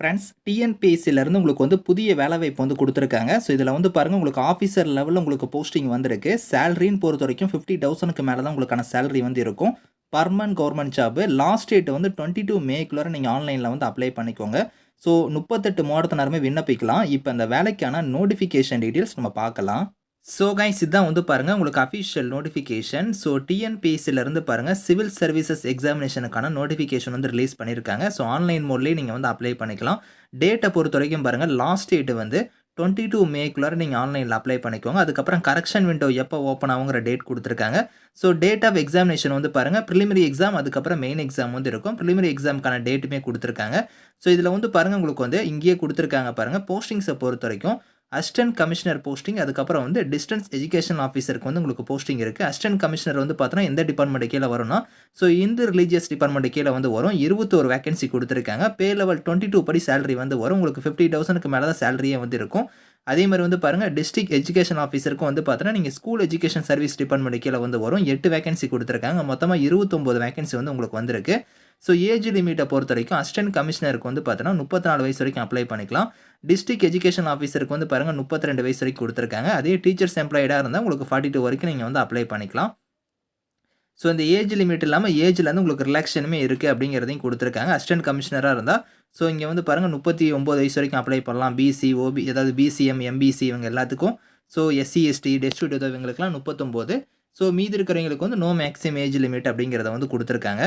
Friends டிஎன்பிஎஸ்சிலேருந்து உங்களுக்கு வந்து புதிய வேலைவாய்ப்பு வந்து கொடுத்துருக்காங்க. ஸோ இதில் வந்து பாருங்கள் உங்களுக்கு ஆஃபீஸர் லெவலில் உங்களுக்கு போஸ்டிங் வந்திருக்கு. சேலரின்னு பொறுத்த வரைக்கும் ஃபிஃப்டி தௌசண்ட்க்கு மேலே தான் உங்களுக்கான சேலரி வந்து இருக்கும். Permanent government job last date வந்து டுவெண்ட்டி டூ மேக்குள்ளே நீங்கள் ஆன்லைனில் வந்து அப்ளை பண்ணிக்கோங்க. ஸோ முப்பத்தெட்டு மாவட்டத்தினருமே விண்ணப்பிக்கலாம். இப்போ அந்த வேலைக்கான நோட்டிஃபிகேஷன் டீட்டெயில்ஸ் நம்ம பார்க்கலாம். ஸோ கைஸ் இதுதான் வந்து பாருங்கள் உங்களுக்கு அஃபிஷியல் நோட்டிஃபிகேஷன் ஸோ டிஎன்பிஎஸ்சிலேருந்து பாருங்கள் சிவில் சர்வீசஸ் எக்ஸாமினேஷனுக்கான நோட்டிஃபிகேஷன் வந்து ரிலீஸ் பண்ணியிருக்காங்க ஸோ ஆன்லைன் மோட்லேயே நீங்கள் வந்து அப்ளை பண்ணிக்கலாம். டேட்டை பொறுத்த வரைக்கும் பாருங்கள் லாஸ்ட் டேட் வந்து டுவெண்ட்டி டூ மேக்குள்ளார நீங்கள் ஆன்லைனில் அப்ளை பண்ணிக்கோங்க. அதுக்கப்புறம் கரெக்ஷன் விண்டோ எப்போ ஓப்பன் ஆகுங்கிற டேட் கொடுத்துருக்காங்க. ஸோ டேட் ஆஃப் எக்ஸாமினேஷன் வந்து பாருங்கள் ப்ரிலிமினரி எக்ஸாம் அதுக்கப்புறம் மெயின் எக்ஸாம் வந்து இருக்கும். ப்ரிலிமினரி எக்ஸாமுக்கான டேட்டுமே கொடுத்துருக்காங்க. ஸோ இதில் வந்து பாருங்கள் உங்களுக்கு வந்து இங்கேயே கொடுத்துருக்காங்க பாருங்கள் போஸ்டிங்ஸை பொறுத்த வரைக்கும். அசிஸ்டன்ட் கமிஷனர் போஸ்டிங் அதுக்கப்புறம் வந்து டிஸ்டன்ஸ் எஜுகேஷன் ஆஃபீஸருக்கு வந்து உங்களுக்கு போஸ்டிங் இருக்குது அசிஸ்டன்ட் கமிஷனர் வந்து பார்த்தோன்னா எந்த டிபார்ட்மெண்ட் கீழே வரும்னா ஸோ இந்து ரிலீஜியஸ் டிபார்ட்மெண்ட் கீழே வந்து வரும். இருபத்தோரு வேகன்சி கொடுத்துருக்காங்க. பே லெவல் டுவெண்ட்டி டூ படி சேலரி வந்து வரும். உங்களுக்கு ஃபிஃப்டி தௌசண்ட்க்கு மேலே தான் சேலரியே வந்து இருக்கும். அதே மாதிரி வந்து பாருங்கள் டிஸ்ட்ரிக்ட் எஜுகேஷன் ஆஃபீஸருக்கும் வந்து பார்த்தோன்னா நீங்கள் ஸ்கூல் எஜுகேஷன் சர்வீஸ் டிபார்ட்மெண்ட் கீழே வந்து வரும். எட்டு வேகன்சி கொடுத்துருக்காங்க. மொத்தமாக இருபத்தொம்போது வேகன்சி வந்து உங்களுக்கு வந்திருக்கு. ஸோ ஏஜ் லிமிட்டை பொறுத்த வரைக்கும் அசிஸ்டன்ட் கமிஷனருக்கு வந்து பார்த்தோன்னா முப்பத்தி நாலு வயசு வரைக்கும் அப்ளை பண்ணிக்கலாம். டிஸ்ட்ரிக் எஜுகேஷன் ஆஃபீஸருக்கு வந்து பாருங்கள் முப்பத்தி ரெண்டு வயசு வரைக்கும் கொடுத்துருக்காங்க. அதே டீச்சர்ஸ் எம்ப்ளாய்டாக இருந்தால் உங்களுக்கு ஃபார்ட்டி டூ வரைக்கும் நீங்கள் வந்து அப்ளை பண்ணிக்கலாம். ஸோ இந்த ஏஜ் லிமிட் இல்லாமல் ஏஜ்லேருந்து உங்களுக்கு ரிலாக்ஷனுமே இருக்குது அப்படிங்கிறதையும் கொடுத்துருக்காங்க. அசிஸ்டன்ட் கமிஷனராக இருந்தால் ஸோ இங்கே வந்து பாருங்கள் முப்பத்தி ஒம்பது வயசு வரைக்கும் அப்ளை பண்ணலாம். பிசி ஓபி ஏதாவது பிசிஎம் எம்பிசி இவங்க எல்லாத்துக்கும். ஸோ எஸ்சி எஸ்டி டெஸ்டியூட் இவங்களுக்குலாம் முப்பத்தொம்போது. ஸோ மீதி இருக்கிறவங்களுக்கு வந்து நோ மேக்ஸிமம் ஏஜ் லிமிட் அப்படிங்கிறத வந்து கொடுத்துருக்காங்க.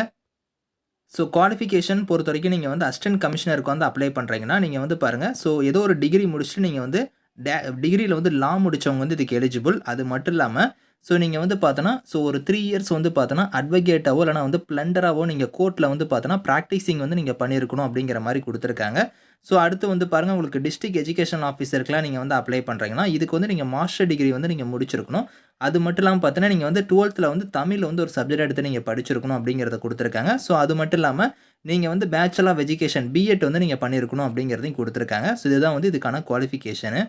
ஸோ குவாலிஃபிகேஷன் பொறுத்த வரைக்கும் நீங்கள் வந்து அசிஸ்டன்ட் கமிஷனருக்கு வந்து அப்ளை பண்ணுறீங்கன்னா நீங்கள் வந்து பாருங்கள் ஸோ ஏதோ ஒரு டிகிரி முடிச்சுட்டு நீங்கள் வந்து டே டிகிரியில் வந்து லா முடித்தவங்க வந்து இதுக்கு எலிஜிபிள் அது மட்டும் இல்லாமல் ஸோ நீங்கள் வந்து பார்த்தோன்னா ஸோ ஒரு த்ரீ இயர்ஸ் வந்து பார்த்தோன்னா அட்வொகேட்டாவோ இல்லைனா வந்து பிளண்டராகவோ நீங்கள் கோர்ட்டில் வந்து பார்த்தோன்னா ப்ராக்டிஸிங் வந்து நீங்கள் பண்ணியிருக்கணும் அப்படிங்கிற மாதிரி கொடுத்துருக்காங்க. ஸோ அடுத்து வந்து பாருங்கள் உங்களுக்கு டிஸ்ட்ரிக் எஜுகேஷன் ஆஃபீஸருக்குலாம் நீங்கள் வந்து அப்ளை பண்ணுறீங்கன்னா இதுக்கு வந்து நீங்கள் மாஸ்டர் டிகிரி வந்து நீங்கள் முடிச்சிருக்கணும். அது மட்டும் இல்லாமல் பார்த்தீங்கன்னா நீங்கள் வந்து டுவெல்த்தில் வந்து தமிழில் வந்து ஒரு சப்ஜெக்ட் எடுத்து நீங்கள் படிச்சிருக்கணும் அப்படிங்கிறத கொடுத்துருக்காங்க. ஸோ அது மட்டும் இல்லாமல் நீங்கள் வந்து பேச்சுலர் ஆஃப் எஜுகேஷன் பிஎட் வந்து நீங்கள் பண்ணியிருக்கணும் அப்படிங்கிறதையும் கொடுத்துருக்காங்க. ஸோ இதுதான் வந்து இதுக்கான குவாலிஃபிகேஷனு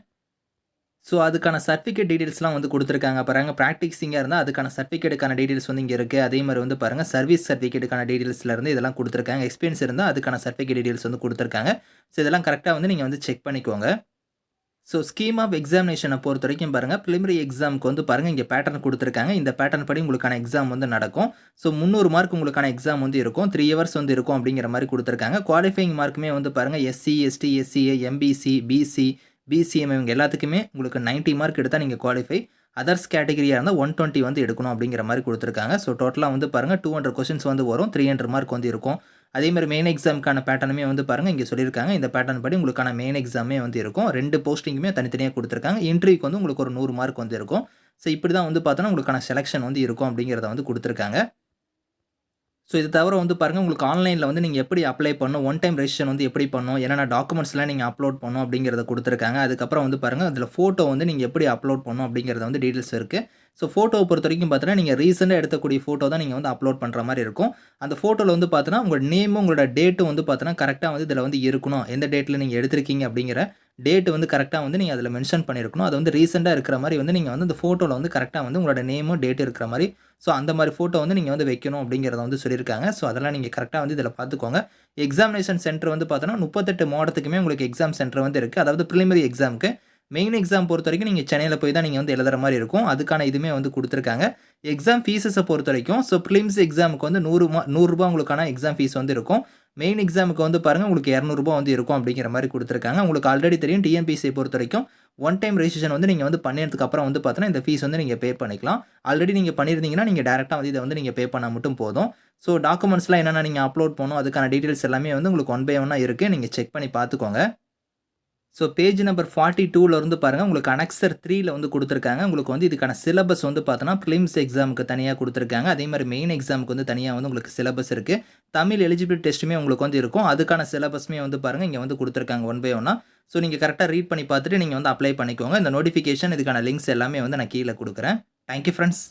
ஸோ அதுக்கான சர்டிஃபிகேட் டீட்டெயில்ஸ்லாம் வந்து கொடுத்துருக்காங்க. பாருங்கள் ப்ராக்டிக்ஸிங்காக இருந்தால் அதுக்கான சர்டிஃபிகேட்டுக்கான டீட்டெயில்ஸ் வந்து இங்கே இருக்குது அதே மாதிரி வந்து பாருங்கள் சர்வீஸ் சர்டிஃபிகேட்டுக்கான டீட்டெயில்ஸ்லேருந்து இதெல்லாம் கொடுத்துருக்காங்க. எக்ஸ்பீரியன்ஸ் இருந்தால் அதுக்கான சர்டிஃபிகேட் டீட்டெயில்ஸ் வந்து கொடுத்துருக்காங்க. ஸோ இதெல்லாம் கரெக்டாக வந்து நீங்கள் வந்து செக் பண்ணிக்கோங்க. ஸோ ஸ்கீம் ஆஃப் எக்ஸாமினேஷனை பொறுத்த வரைக்கும் பாருங்கள் ப்ரிலிமரி எக்ஸாமுக்கு வந்து பாருங்கள் இங்கே பேட்டர்ன் கொடுத்துருக்காங்க. இந்த பேட்டர்ன் படி உங்களுக்கான எக்ஸாம் வந்து நடக்கும். ஸோ முந்நூறு மார்க் உங்களுக்கான எக்ஸாம் வந்து இருக்கும். த்ரீ ஹவர்ஸ் வந்து இருக்கும் அப்படிங்கிற மாதிரி கொடுத்துருக்காங்க. குவாலிஃபைங் மார்க்குமே வந்து பாருங்கள் SC ST SCA MBC BC BCM இவங்க எல்லாத்துக்குமே உங்களுக்கு நைன்ட்டி மார்க் எடுத்தால் நீங்கள் குவாலிஃபை அதர்ஸ் கேட்டகரியாக இருந்தால் ஒன் டுவெண்ட்டி வந்து எடுக்கணும் அப்படிங்கிற மாதிரி கொடுத்துருக்காங்க. ஸோ டோட்டலாக வந்து பாருங்கள் டூ ஹண்ட்ரட் கொஸ்டின்ஸ் வந்து வரும் த்ரீ ஹண்ட்ரட் மார்க் வந்து இருக்கும். அதே மாதிரி மெயின் எக்ஸாமுக்கான பேட்டர்னுமே வந்து பாருங்கள் இங்கே சொல்லியிருக்காங்க. இந்த பேட்டர்ன் படி உங்களுக்கான மெயின் எக்ஸாமே வந்து இருக்கும். ரெண்டு போஸ்டிங்குமே தனித்தனியாக கொடுத்துருக்காங்க. இன்டர்வியூக்கு வந்து உங்களுக்கு ஒரு நூறு மார்க் வந்து இருக்கும். ஸோ இப்படி தான் வந்து பார்த்தோன்னா உங்களுக்கான செலெக்ஷன் வந்து இருக்கும் அப்படிங்கிறத வந்து கொடுத்துருக்காங்க. ஸோ இது தவிர வந்து பாருங்கள் உங்களுக்கு ஆன்லைனில் வந்து நீங்கள் எப்படி அப்ளை பண்ணணும் ஒன் டைம் ரெஜிஸ்ட்ரேஷன் வந்து எப்படி பண்ணணும் என்னென்ன டாக்குமெண்ட்ஸ்லாம் நீங்கள் அப்லோட் பண்ணணும் அப்படிங்கிறத கொடுத்துருக்காங்க. அதுக்கப்புறம் வந்து பாருங்கள் அதில் ஃபோட்டோ வந்து நீங்கள் எப்படி அப்லோட் பண்ணணும் அப்படிங்கிறத வந்து டீட்டெயில்ஸ் இருக்குது ஸோ ஃபோட்டோவை பொறுத்த வரைக்கும் பார்த்தீங்கன்னா நீங்கள் ரீசெண்டாக எடுக்கக்கூடிய ஃபோட்டோ தான் நீங்கள் வந்து அப்லோட் பண்ணுற மாதிரி இருக்கும். அந்த ஃபோட்டோவில் வந்து பார்த்தீங்கன்னா உங்களோட நேமும் உங்களோட டேட்டும் வந்து பார்த்தீங்கன்னா கரெக்டாக வந்து இதில் வந்து இருக்கணும். எந்த டேட்டில் நீங்கள் எடுத்திருக்கீங்க அப்படிங்கிற டேட் வந்து கரெக்டாக வந்து நீங்கள் அதில் மென்ஷன் பண்ணியிருக்கணும் அது வந்து ரீசெண்டாக இருக்கிற மாதிரி வந்து நீங்கள் வந்து அந்த ஃபோட்டோவில் வந்து கரெக்டாக வந்து உங்களோட நேமும் டேட் இருக்கிற மாதிரி ஸோ அந்த மாதிரி ஃபோட்டோ வந்து நீங்கள் வந்து வைக்கணும் அப்படிங்கிறத வந்து சொல்லியிருக்காங்க. ஸோ அதெல்லாம் நீங்கள் கரெக்டாக வந்து இதில் பார்த்துக்கோங்க. எக்ஸாமினேஷன் சென்டர் வந்து பார்த்தோன்னா முப்பத்தெட்டு மாவட்டத்துக்குமே உங்களுக்கு எக்ஸாம் சென்டர் வந்து இருக்குது அதாவது ப்ரிலிமரி எக்ஸாமுக்கு மெயின் எக்ஸாம் பொறுத்த வரைக்கும் நீங்கள் சென்னையில் போய் தான் நீங்கள் வந்து எழுதுற மாதிரி இருக்கும். அதுக்கான இதுவுமே வந்து கொடுத்துருக்காங்க. எக்ஸாம் ஃபீஸஸை பொறுத்த வரைக்கும் ஸோ ப்ரிலிம்ஸ் எக்ஸாமுக்கு வந்து நூறு நூறுரூபா உங்களுக்கான எக்ஸாம் ஃபீஸ் வந்து இருக்கும். மெயின் எக்ஸாமுக்கு வந்து பாருங்கள் உங்களுக்கு இரநூறுபா வந்து இருக்கும் அப்படிங்கிற மாதிரி கொடுத்துருக்காங்க. உங்களுக்கு ஆல்ரெடி தெரியும் டிஎன்பிசியை பொறுத்த வரைக்கும் ஒன் டைம் ரெஜிஸ்ட்ரேஷன் வந்து நீங்கள் வந்து பண்ணினதுக்கு அப்புறம் வந்து பார்த்தீங்கன்னா இந்த ஃபீஸ் வந்து நீங்கள் பே பண்ணிக்கலாம். ஆல்ரெடி நீங்கள் பண்ணியிருந்தீங்கன்னா நீங்கள் டேரெக்டாக வந்து இதை வந்து நீங்கள் பே பண்ணால் மட்டும் போதும். ஸோ டாக்குமெண்ட்ஸ்லாம் என்னென்ன நீங்கள் அப்லோட் பண்ணணும் அதுக்கான டீட்டெயில்ஸ் எல்லாமே வந்து உங்களுக்கு ஒன் பை ஒன்னாக இருக்குது நீங்கள் செக் பண்ணி பார்த்துக்கோங்க. ஸோ பேஜ் நம்பர் ஃபார்ட்டி டூலேருந்து பாருங்கள் உங்களுக்கு அனெக்சர் த்ரீயில் வந்து கொடுத்துருக்காங்க. உங்களுக்கு வந்து இதுக்கான சிலபஸ் வந்து பார்த்தோன்னா ஃபிலிம்ஸ் எக்ஸாமுக்கு தனியாக கொடுத்துருக்காங்க. அதே மாதிரி மெயின் எக்ஸாமுக்கு வந்து தனியாக வந்து உங்களுக்கு சிலபஸ் இருக்குது தமிழ் எலிஜிபிலிட்டி டெஸ்ட்டுமே உங்களுக்கு வந்து இருக்கும். அதுக்கான சிலபஸ்மே வந்து பாருங்கள் இங்கே வந்து கொடுத்துருக்காங்க ஒன் பை ஒன்னா ஸோ நீங்கள் கரெக்டாக ரீட் பண்ணி பார்த்துட்டு நீங்கள் வந்து அப்ளை பண்ணிக்கோங்க. இந்த நோட்டிஃபிகேஷன் இதுக்கான லிங்க்ஸ் எல்லாமே வந்து நான் கீழே கொடுக்குறேன். Thank you friends